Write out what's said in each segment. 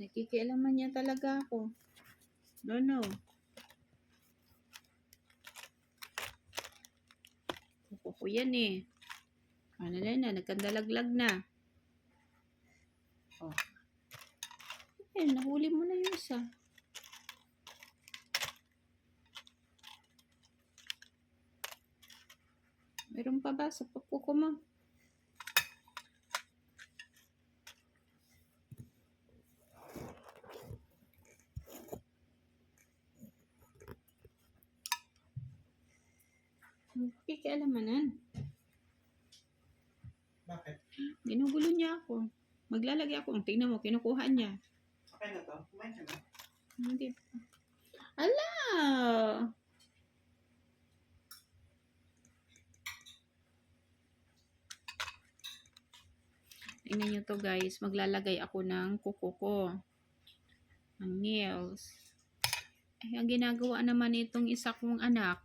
Nakikialaman niya talaga ako. No, no. Kuko ko yan eh. Ano na na, nagkandalaglag na. Oh. Eh, nahuli mo na yung isa. Meron pa ba sa papuko mo? Kikialamanan. Bakit? Ginugulo niya ako. Maglalagay ako. Tingnan mo, kinukuha niya. Okay na to? Kumain ka na? Hindi pa. Ala! Tingnan nyo to guys. Maglalagay ako ng kuko ko. Ng nails. Eh, ang ginagawa naman itong isa kong anak,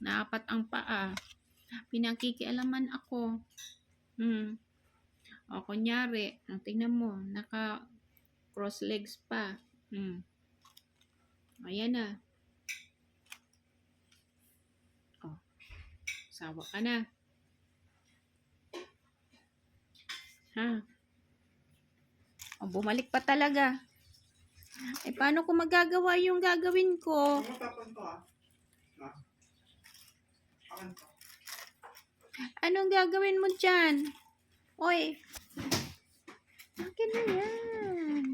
na apat ang paa. Pinakikialaman ako. Hmm. O, kunyari, tingnan mo, naka cross legs pa. Hmm. Ayan na. Oh. Sawa ka na. Ha? Oh, bumalik pa talaga. Eh, paano ko magagawa yung gagawin ko? Ano to ah? Anong gagawin mo dyan? Oy. Akin na yan.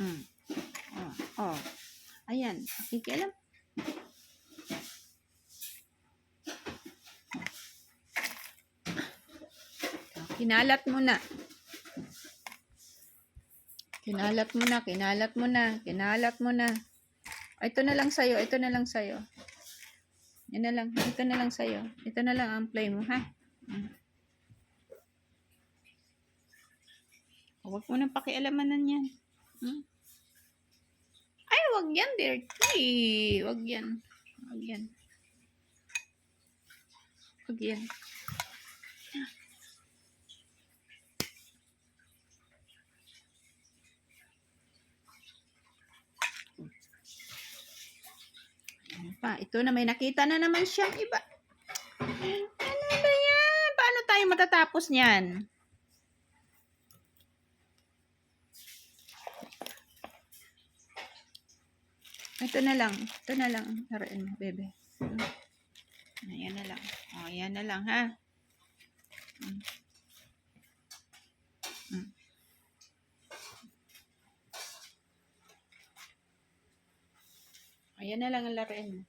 Hmm. Oh, oh. Ayan. Nakikialam. Kinalat mo na. Kinalat mo na, kinalat mo na, kinalat mo na. Ito na lang sa'yo, ito na lang sa'yo. Yan na lang, ito na lang sa'yo. Ito na lang ang play mo, ha? Mm. Huwag mo nang pakialamanan yan. Hmm? Ay, wag yan, dirty. Wag yan. Wag yan. Wag yan. Pa? Ito na may nakita na naman siyang iba. Ano ba yan? Paano tayo matatapos niyan? Ito na lang. Ito na lang. Haruin mo, bebe. Ayan na lang. O, ayan na lang, ha? Hmm. Ayan na lang ang laruin mo.